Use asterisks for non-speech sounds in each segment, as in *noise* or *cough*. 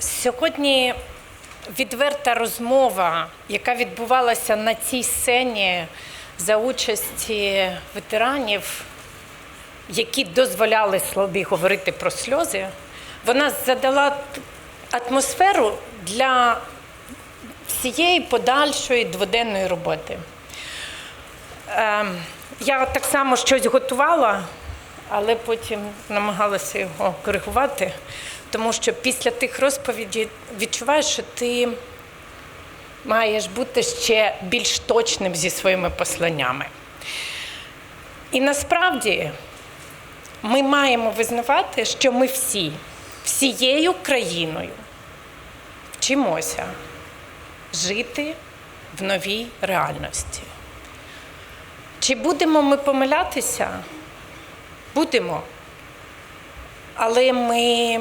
Сьогодні відверта розмова, яка відбувалася на цій сцені за участі ветеранів, які дозволяли Слобі говорити про сльози, вона задала атмосферу для всієї подальшої дводенної роботи. Ем, Я так само щось готувала, але потім намагалася його коригувати, тому що після тих розповідей відчуваєш, що ти маєш бути ще більш точним зі своїми посланнями. І насправді ми маємо визнавати, що ми всі, всією країною вчимося жити в новій реальності. Чи будемо ми помилятися? Будемо. Але ми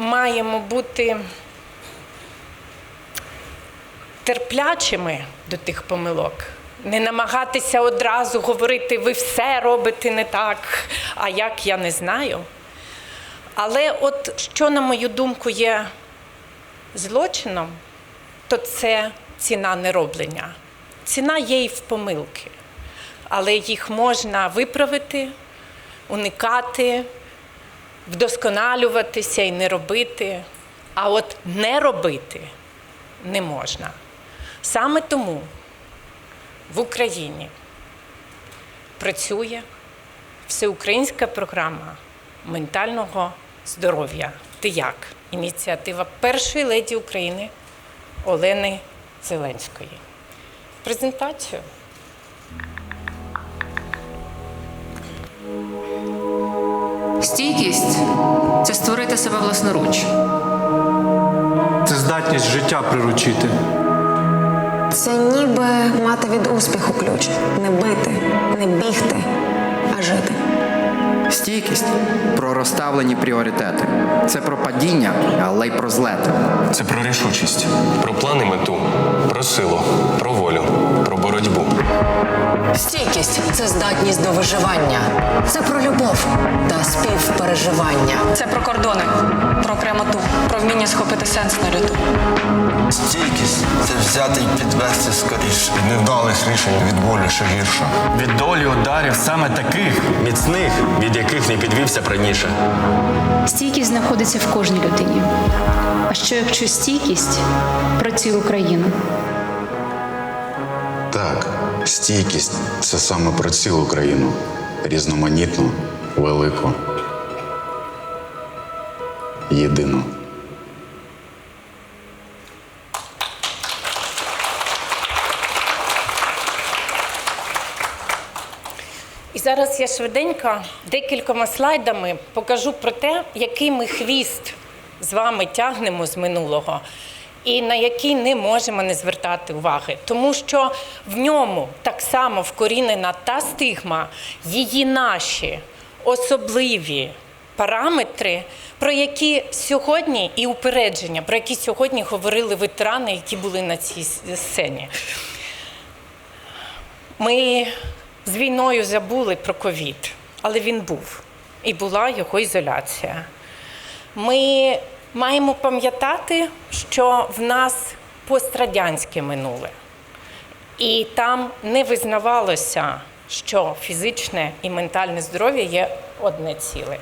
маємо бути терплячими до тих помилок. Не намагатися одразу говорити, ви все робите не так, а як я не знаю. Але от що, на мою думку, є злочином, то це ціна нероблення. Ціна є і в помилки, але їх можна виправити, уникати, вдосконалюватися і не робити. А от не робити не можна. Саме тому в Україні працює всеукраїнська програма ментального здоров'я. Ти як? Ініціатива першої леді України Олени Зеленської. Презентацію. Стійкість це створити себе власноруч. Це здатність життя приручити. Це ніби мати від успіху ключ. Не бити, не бігти, а жити. Стійкість про розставлені пріоритети. Це про падіння, але й про злет. Це про рішучість, про плани мету, про силу, про волю, боротьбу. Стійкість це здатність до виживання. Це про любов та співпереживання. Це про кордони, про прямоту, про вміння схопити сенс на люту. Стійкість це взяти і підвести скоріше. Від невдалих рішень від болю ще гірше. Від долі ударів саме таких Міцних, від яких не підвівся раніше. Стійкість знаходиться в кожній людині. А що якщо стійкість про цілу країну? Так, стійкість це саме про цілу країну. Різноманітну, велику, єдину. І зараз я швиденько декількома слайдами покажу про те, який ми хвіст з вами тягнемо з минулого, і на який не можемо не звертати уваги. Тому що в ньому так само вкорінена та стигма, її наші особливі параметри, про які сьогодні і упередження, про які сьогодні говорили ветерани, які були на цій сцені. Ми з війною забули про ковід, але він був і була його ізоляція. Ми маємо пам'ятати, що в нас пострадянське минуле, і там не визнавалося, що фізичне і ментальне здоров'я є одне ціле.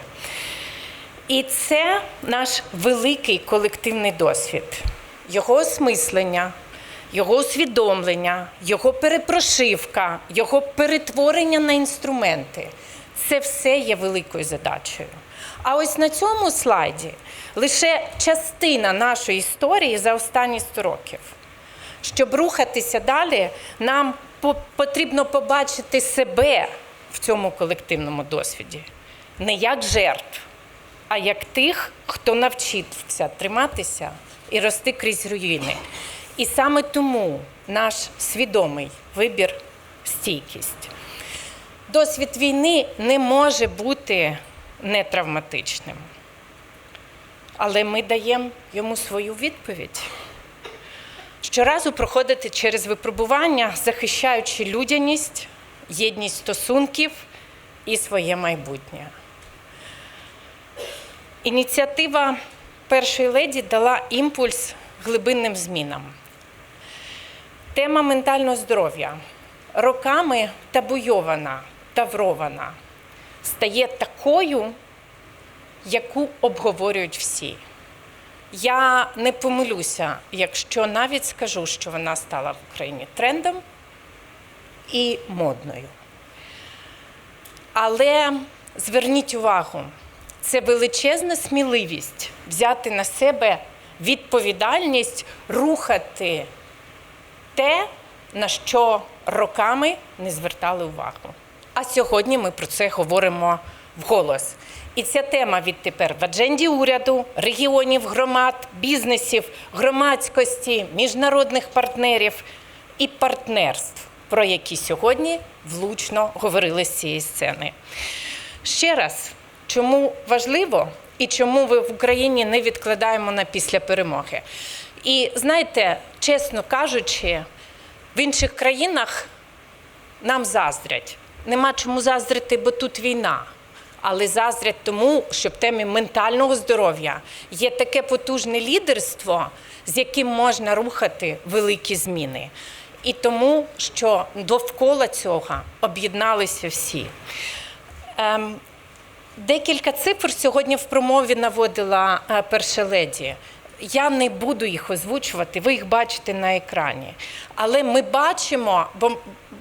І це наш великий колективний досвід, його осмислення, його усвідомлення, його перепрошивка, його перетворення на інструменти. Це все є великою задачею. А ось на цьому слайді лише частина нашої історії за останні 100 років. Щоб рухатися далі, нам потрібно побачити себе в цьому колективному досвіді не як жертв, а як тих, хто навчився триматися і рости крізь руїни. І саме тому наш свідомий вибір стійкість. Досвід війни не може бути нетравматичним. Але ми даємо йому свою відповідь. Щоразу проходити через випробування, захищаючи людяність, єдність стосунків і своє майбутнє. Ініціатива першої леді дала імпульс глибинним змінам. Тема ментального здоров'я роками табуйована, таврована, стає такою, яку обговорюють всі. Я не помилюся, якщо навіть скажу, що вона стала в Україні трендом і модною. Але зверніть увагу, це величезна сміливість взяти на себе відповідальність, рухати те, на що роками не звертали увагу. А сьогодні ми про це говоримо вголос. І ця тема відтепер в адженді уряду, регіонів, громад, бізнесів, громадськості, міжнародних партнерів і партнерств, про які сьогодні влучно говорили з цієї сцени. Ще раз, чому важливо і чому ви в Україні не відкладаємо на після перемоги? І знаєте, чесно кажучи, в інших країнах нам заздрять. Нема чому заздрити, бо тут війна. Але заздрять тому, що в темі ментального здоров'я є таке потужне лідерство, з яким можна рухати великі зміни. І тому, що довкола цього об'єдналися всі. Ем, Декілька цифр сьогодні в промові наводила е, перша леді. Я не буду їх озвучувати, ви їх бачите на екрані. Але ми бачимо, бо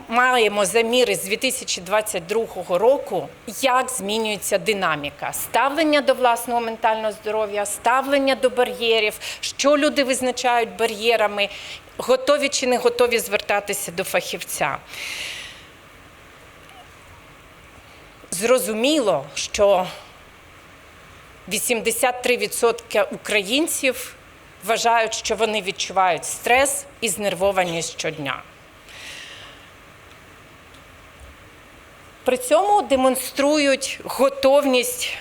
маємо заміри з 2022 року, як змінюється динаміка ставлення до власного ментального здоров'я, ставлення до бар'єрів, що люди визначають бар'єрами, готові чи не готові звертатися до фахівця. Зрозуміло, що 83% українців вважають, що вони відчувають стрес і знервованість щодня. При цьому демонструють готовність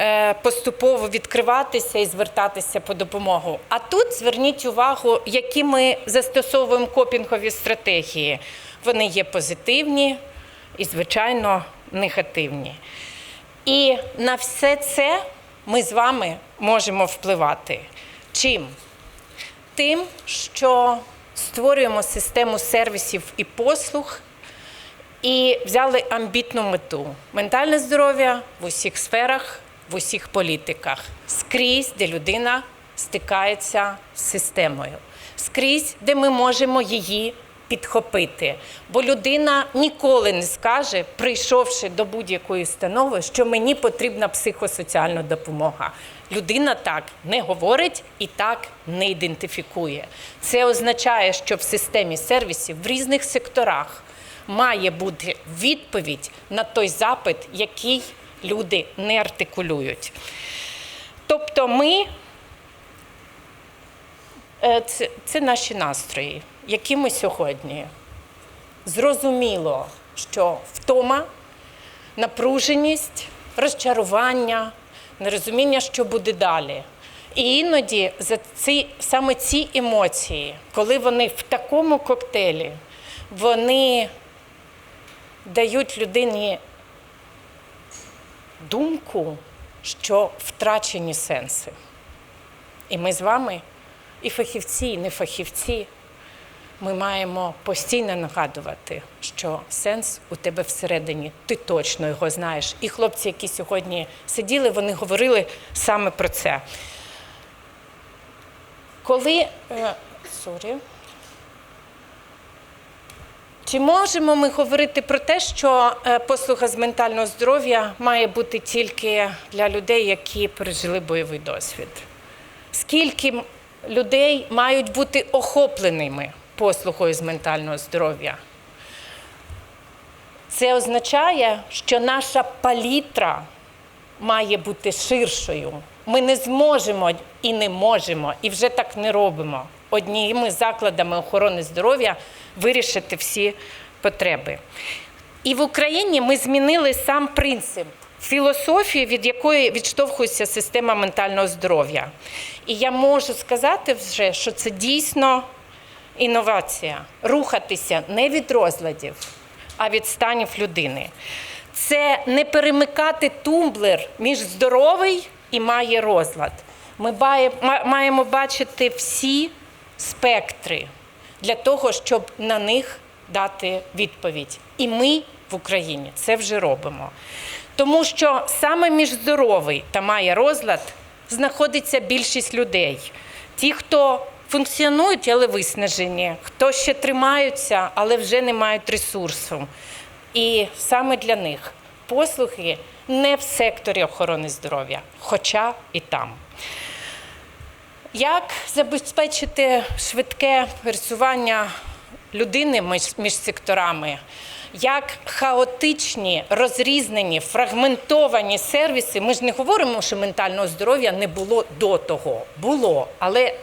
е, поступово відкриватися і звертатися по допомогу. А тут зверніть увагу, які ми застосовуємо копінгові стратегії. Вони є позитивні і, звичайно, негативні. І на все це ми з вами можемо впливати. Чим? Тим, що створюємо систему сервісів і послуг і взяли амбітну мету ментальне здоров'я в усіх сферах, в усіх політиках, скрізь, де людина стикається з системою, скрізь, де ми можемо її підхопити. Бо людина ніколи не скаже, прийшовши до будь-якої установи, що мені потрібна психосоціальна допомога. Людина так не говорить і так не ідентифікує. Це означає, що в системі сервісів в різних секторах має бути відповідь на той запит, який люди не артикулюють. Тобто ми Е, це, це наші настрої, які ми сьогодні. Зрозуміло, що втома, напруженість, розчарування, нерозуміння, що буде далі. І іноді за ці, саме ці емоції, коли вони в такому коктейлі, вони дають людині думку, що втрачені сенси. І ми з вами і фахівці, і не фахівці, ми маємо постійно нагадувати, що сенс у тебе всередині, ти точно його знаєш. І хлопці, які сьогодні сиділи, вони говорили саме про це. Коли. е, Сорі. Чи можемо ми говорити про те, що е, послуга з ментального здоров'я має бути тільки для людей, які пережили бойовий досвід? Скільки людей мають бути охопленими послугою з ментального здоров'я? Це означає, що наша палітра має бути ширшою. Ми не зможемо і не можемо, і вже так не робимо одніми закладами охорони здоров'я вирішити всі потреби. І в Україні ми змінили сам принцип філософії, від якої відштовхується система ментального здоров'я. І я можу сказати вже, що це дійсно інновація рухатися не від розладів, а від станів людини. Це не перемикати тумблер між здоровий і має розлад. Ми маємо бачити всі спектри для того, щоб на них дати відповідь. І ми в Україні це вже робимо. Тому що саме між здоровий та має розлад знаходиться більшість людей. Ті, хто функціонують, але виснажені, хто ще тримаються, але вже не мають ресурсу. І саме для них послуги не в секторі охорони здоров'я, хоча і там. Як забезпечити швидке пересування людини між, секторами? Як хаотичні, розрізнені, фрагментовані сервіси? Ми ж не говоримо, що ментального здоров'я не було до того. Було, але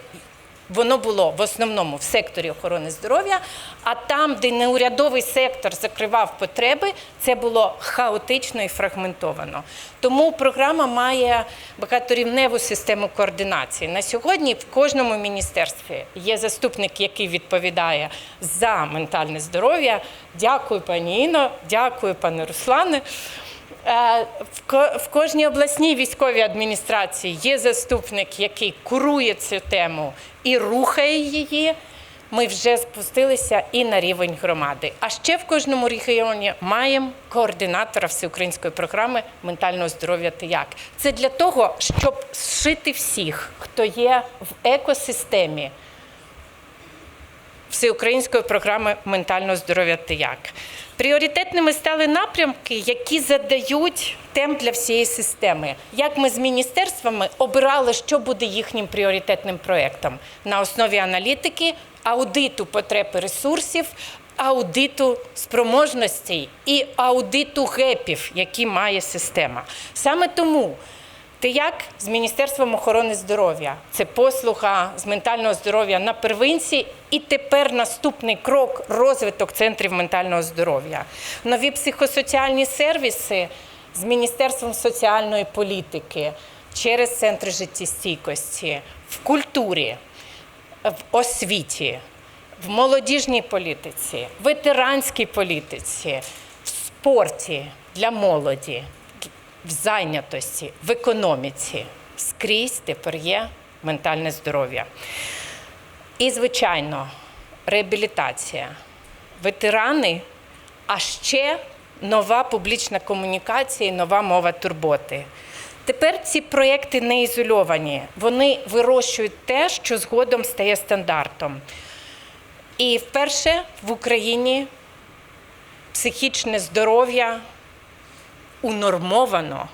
воно було в основному в секторі охорони здоров'я, а там, де неурядовий сектор закривав потреби, це було хаотично і фрагментовано. Тому програма має багаторівневу систему координації. На сьогодні в кожному міністерстві є заступник, який відповідає за ментальне здоров'я. Дякую, пані Іно, дякую, пане Руслане. Е, В ко- в кожній обласній військовій адміністрації є заступник, який курує цю тему і рухає її. Ми вже спустилися і на рівень громади. А ще в кожному регіоні маємо координатора всеукраїнської програми ментального здоров'я та як. Це для того, щоб зшити всіх, хто є в екосистемі всеукраїнської програми ментального здоров'я та як. Пріоритетними стали напрямки, які задають темп для всієї системи. Як ми з міністерствами обирали, що буде їхнім пріоритетним проєктом на основі аналітики, аудиту потреб і ресурсів, аудиту спроможностей і аудиту гепів, які має система. Саме тому ти як з Міністерством охорони здоров'я? Це послуга з ментального здоров'я на первинці, і тепер наступний крок розвиток центрів ментального здоров'я. Нові психосоціальні сервіси з Міністерством соціальної політики через центри життєстійкості, в культурі, в освіті, в молодіжній політиці, ветеранській політиці, в спорті для молоді в зайнятості, в економіці. Скрізь тепер є ментальне здоров'я. І, звичайно, реабілітація. Ветерани, а ще нова публічна комунікація, і нова мова турботи. Тепер ці проєкти не ізольовані. Вони вирощують те, що згодом стає стандартом. І вперше в Україні психічне здоров'я унормовано,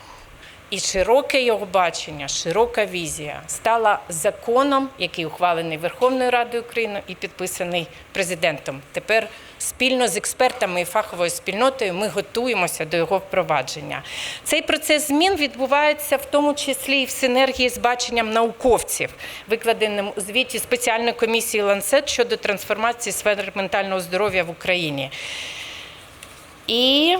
і широке його бачення, широка візія стала законом, який ухвалений Верховною Радою України і підписаний президентом. Тепер спільно з експертами і фаховою спільнотою ми готуємося до його впровадження. Цей процес змін відбувається в тому числі і в синергії з баченням науковців, викладеним у звіті спеціальної комісії Ланцет щодо трансформації сфери ментального здоров'я в Україні. І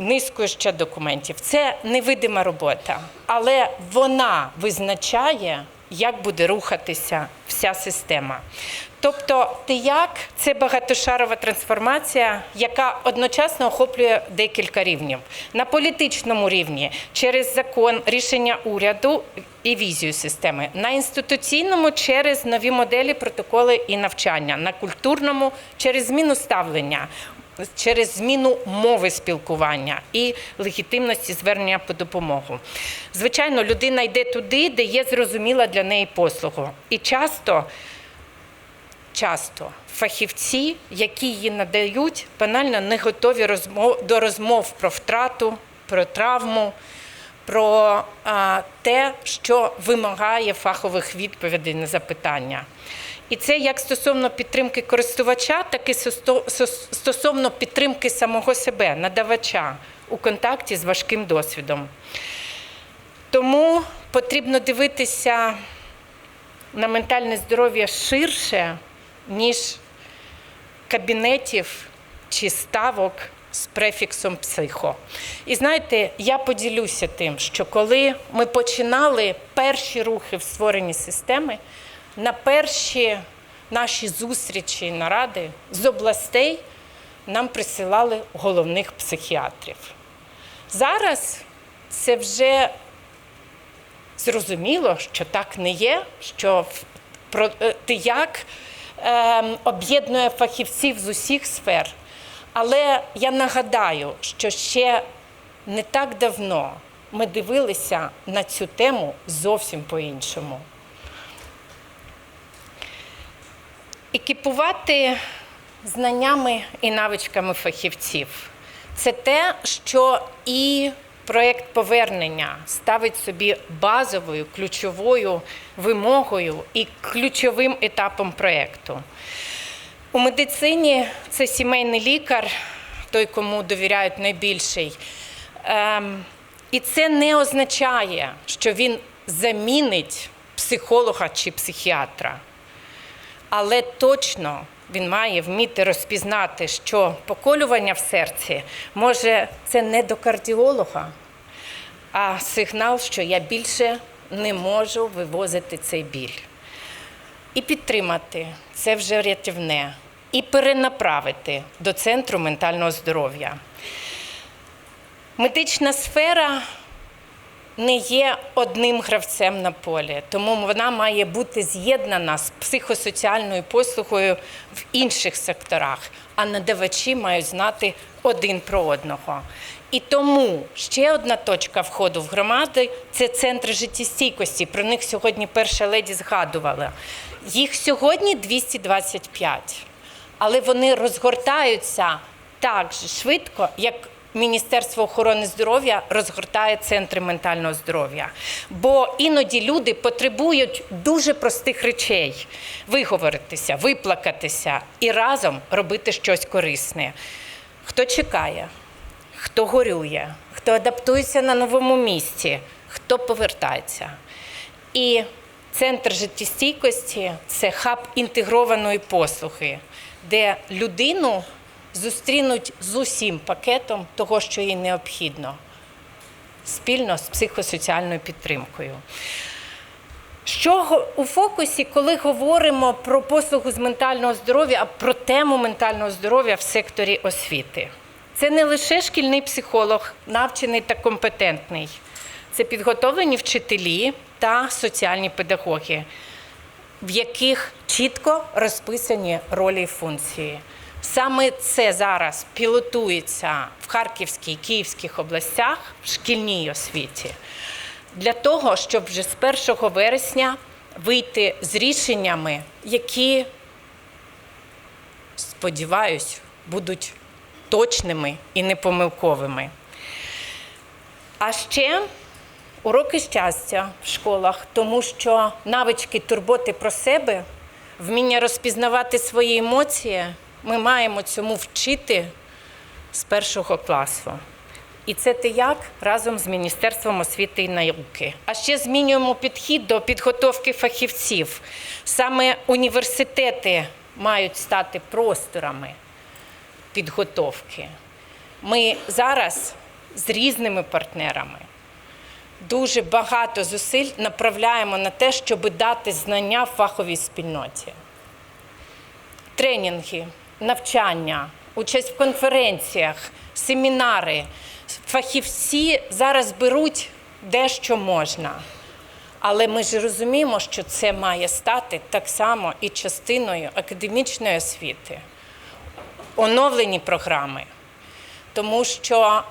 низкою ще документів. Це невидима робота, але вона визначає, як буде рухатися вся система. Тобто, ТИЯК – це багатошарова трансформація, яка одночасно охоплює декілька рівнів. На політичному рівні через закон, рішення уряду і візію системи. На інституційному через нові моделі, протоколи і навчання. На культурному через зміну ставлення через зміну мови спілкування і легітимності звернення по допомогу. Звичайно, людина йде туди, де є зрозуміла для неї послугу. І часто, часто фахівці, які її надають, банально не готові розмов, до розмов про втрату, про травму. Про а, те, що вимагає фахових відповідей на запитання. І це як стосовно підтримки користувача, так і стосовно підтримки самого себе, надавача у контакті з важким досвідом. Тому потрібно дивитися на ментальне здоров'я ширше, ніж кабінетів чи ставок з префіксом психо. І знаєте, я поділюся тим, що коли ми починали перші рухи в створенні системи, на перші наші зустрічі і наради з областей нам присилали головних психіатрів. Зараз це вже Зрозуміло, що так не є, що е, як ем, об'єднує фахівців з усіх сфер. Але я нагадаю, що ще не так давно ми дивилися на цю тему зовсім по-іншому. Екіпувати знаннями і навичками фахівців це те, що і проєкт повернення ставить собі базовою ключовою вимогою і ключовим етапом проєкту. У медицині це сімейний лікар, той, кому довіряють найбільший. Ем, і це не означає, що він замінить психолога чи психіатра. Але точно він має вміти розпізнати, що поколювання в серці може це не до кардіолога, а сигнал, що я більше не можу вивозити цей біль. І підтримати це вже рятівне, і перенаправити до центру ментального здоров'я. Медична сфера не є одним гравцем на полі, тому вона має бути з'єднана з психосоціальною послугою в інших секторах, а надавачі мають знати один про одного. І тому ще одна точка входу в громади це центри життєстійкості. Про них сьогодні перша леді згадувала. Їх сьогодні 225, але вони розгортаються так же швидко, як Міністерство охорони здоров'я розгортає центри ментального здоров'я. Бо іноді люди потребують дуже простих речей: виговоритися, виплакатися і разом робити щось корисне. Хто чекає, хто горює, хто адаптується на новому місці, хто повертається. І центр життєстійкості це хаб інтегрованої послуги, де людину зустрінуть з усім пакетом того, що їй необхідно, спільно з психосоціальною підтримкою. Що у фокусі, коли говоримо про послугу з ментального здоров'я, а про тему ментального здоров'я в секторі освіти? Це не лише шкільний психолог, навчений та компетентний. Це підготовлені вчителі та соціальні педагоги, в яких чітко розписані ролі і функції. Саме це зараз пілотується в Харківській Київських областях в шкільній освіті для того, щоб вже з 1 вересня вийти з рішеннями, які, сподіваюсь, будуть точними і непомилковими. А ще уроки щастя в школах, тому що навички турботи про себе, вміння розпізнавати свої емоції, ми маємо цьому вчити з першого класу. І це ти як разом з Міністерством освіти і науки. А ще змінюємо підхід до підготовки фахівців. Саме університети мають стати просторами підготовки. Ми зараз з різними партнерами дуже багато зусиль направляємо на те, щоб дати знання фаховій спільноті. Тренінги, навчання, участь в конференціях, семінари. Фахівці зараз беруть дещо можна. Але ми ж розуміємо, що це має стати так само і частиною академічної освіти, оновлені програми. Тому що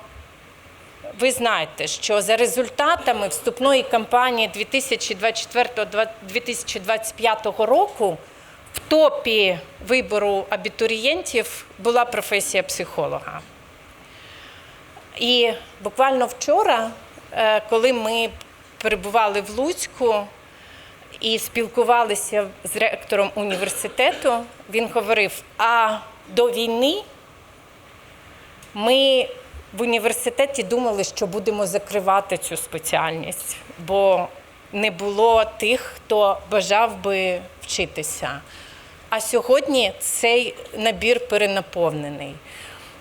ви знаєте, що за результатами вступної кампанії 2024-2025 року в топі вибору абітурієнтів була професія психолога. І буквально вчора, е, коли ми перебували в Луцьку і спілкувалися з ректором університету, він говорив: а до війни ми в університеті думали, що будемо закривати цю спеціальність, бо не було тих, хто бажав би вчитися. А сьогодні цей набір перенаповнений.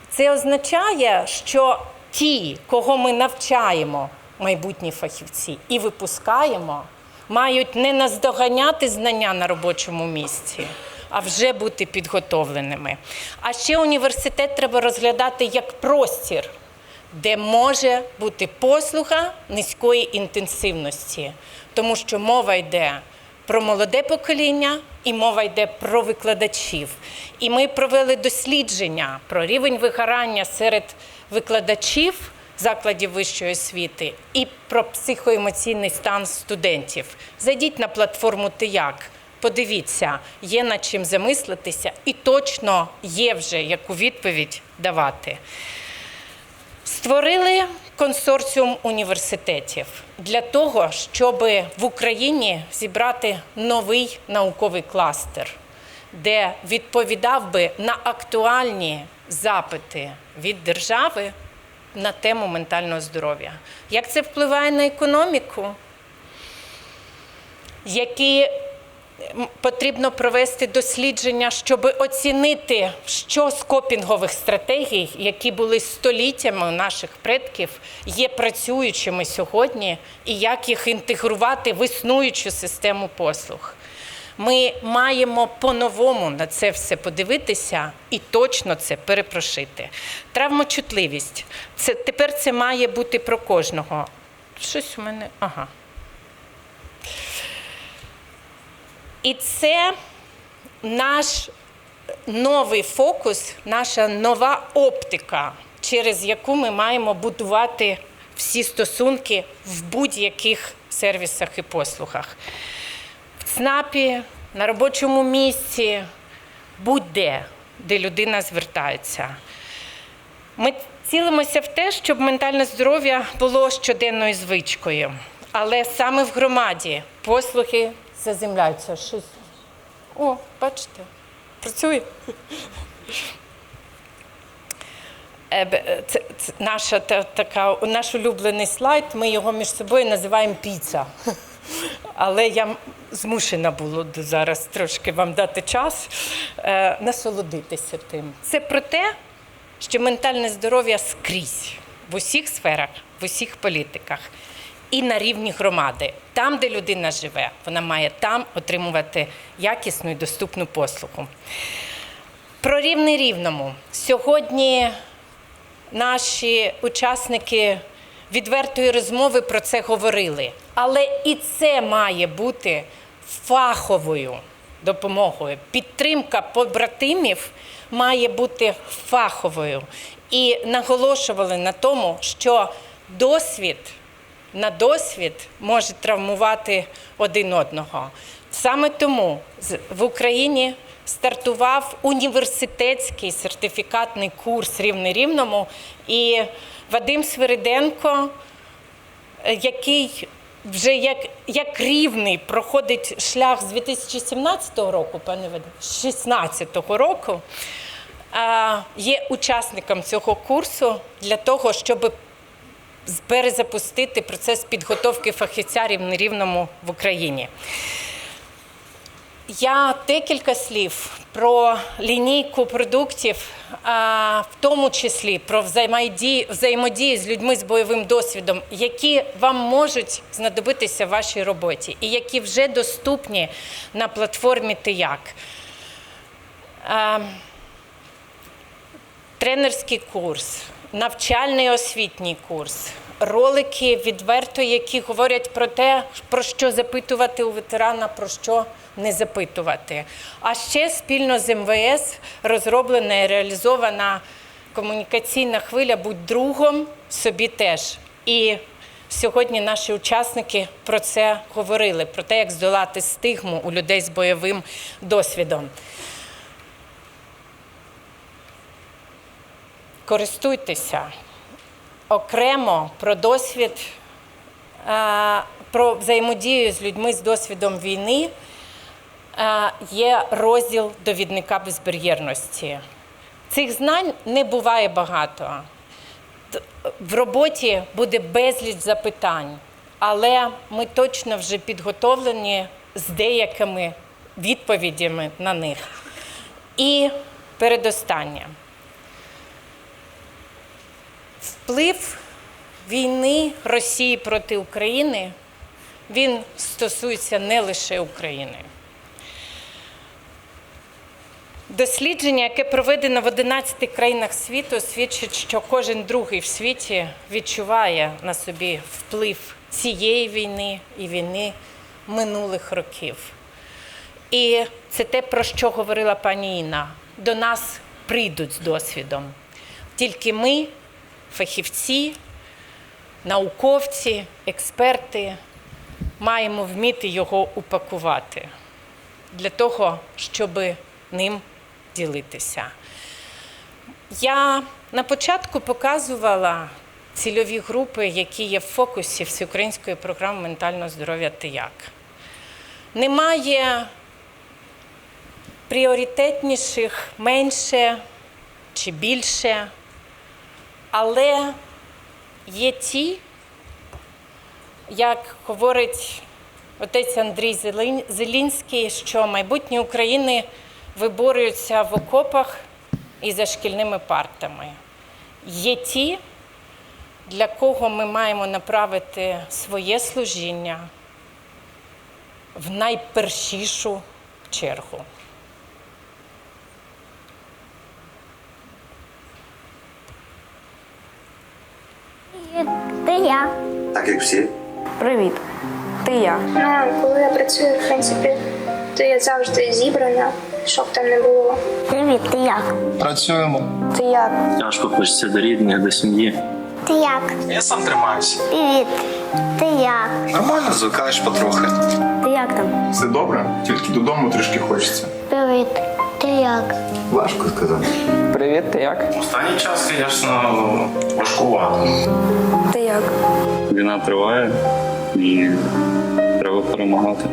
Це означає, що ті, кого ми навчаємо, майбутні фахівці, і випускаємо, мають не наздоганяти знання на робочому місці, а вже бути підготовленими. А ще університет треба розглядати як простір, де може бути послуга низької інтенсивності, тому що мова йде про молоде покоління і мова йде про викладачів. І ми провели дослідження про рівень вигорання серед викладачів закладів вищої освіти і про психоемоційний стан студентів. Зайдіть на платформу «Тияк», подивіться, є над чим замислитися, і точно є вже яку відповідь давати. Створили консорціум університетів для того, щоб в Україні зібрати новий науковий кластер, де відповідав би на актуальні запити від держави на тему ментального здоров'я. Як це впливає на економіку? Які потрібно провести дослідження, щоб оцінити, що з копінгових стратегій, які були століттями у наших предків, є працюючими сьогодні, і як їх інтегрувати в існуючу систему послуг. Ми маємо по-новому на це все подивитися і точно це перепрошити. Травмочутливість. Це тепер це має бути про кожного. Щось у мене. Ага. І це наш новий фокус, наша нова оптика, через яку ми маємо будувати всі стосунки в будь-яких сервісах і послугах. В ЦНАПі, на робочому місці, будь-де, де людина звертається. Ми цілимося в те, щоб ментальне здоров'я було щоденною звичкою. Але саме в громаді послуги заземляються. Щось. О, бачите, працює. Е, е, Це, це наша та, така, наш улюблений слайд, ми його між собою називаємо піца. *laughs* Але я змушена була зараз трошки вам дати час е, насолодитися тим. Це про те, що ментальне здоров'я скрізь в усіх сферах, в усіх політиках і на рівні громади. Там, де людина живе, вона має там отримувати якісну і доступну послугу. Про рівний рівному. Сьогодні наші учасники відвертої розмови про це говорили. Але і це має бути фаховою допомогою. Підтримка побратимів має бути фаховою. І наголошували на тому, що досвід на досвід може травмувати один одного. Саме тому в Україні стартував університетський сертифікатний курс рівне рівному. І Вадим Свириденко, е, який вже як, як рівний проходить шлях з 2017 року, пане Вадим, з 2016 року, є учасником цього курсу для того, щоб перезапустити процес підготовки фахівця рівнорівному в Україні. Я декілька слів про лінійку продуктів, в тому числі про взаємодії з людьми з бойовим досвідом, які вам можуть знадобитися в вашій роботі, і які вже доступні на платформі Тияк. Тренерський курс, навчальний освітній курс, ролики відверто, які говорять про те, про що запитувати у ветерана, про що не запитувати. А ще спільно з МВС розроблена і реалізована комунікаційна хвиля Будь другом собі теж. І Сьогодні наші учасники про це говорили, про те, як здолати стигму у людей з бойовим досвідом. Користуйтеся окремо про досвід, про взаємодію з людьми з досвідом війни. Є розділ довідника безбар'єрності. Цих знань не буває багато. В роботі буде безліч запитань, але ми точно вже підготовлені з деякими відповідями на них. І передостаннє. Вплив війни Росії проти України він стосується не лише України. Дослідження, яке проведено в 11 країнах світу, свідчить, що кожен другий в світі відчуває на собі вплив цієї війни і війни минулих років. І це те, про що говорила пані Інна. До нас прийдуть з досвідом. Тільки ми, фахівці, науковці, експерти, маємо вміти його упакувати для того, щоб ним ділитися. Я на початку показувала цільові групи, які є в фокусі всеукраїнської програми ментального здоров'я «Ти як». Немає пріоритетніших менше чи більше, але є ті, як говорить отець Андрій Зелінський, що майбутнє України виборюються в окопах і за шкільними партами. Є ті, для кого ми маємо направити своє служіння в найпершішу чергу. Всі. Привіт. Ти я. Ну, коли я працюю, в принципі, то я завжди зібрана, щоб там не було. Привіт, ти як? Працюємо. Ти як? Тяжко хочеться до рідних, до сім'ї. Ти як? Я сам тримаюся. Привіт. Ти як? Нормально звикаєш потрохи. Ти як там? Все добре, тільки додому трішки хочеться. Привіт. Ти як? Важко сказати. Привіт, ти як? Останній час, звісно, важкувато. Ти як? Війна триває і треба перемагати.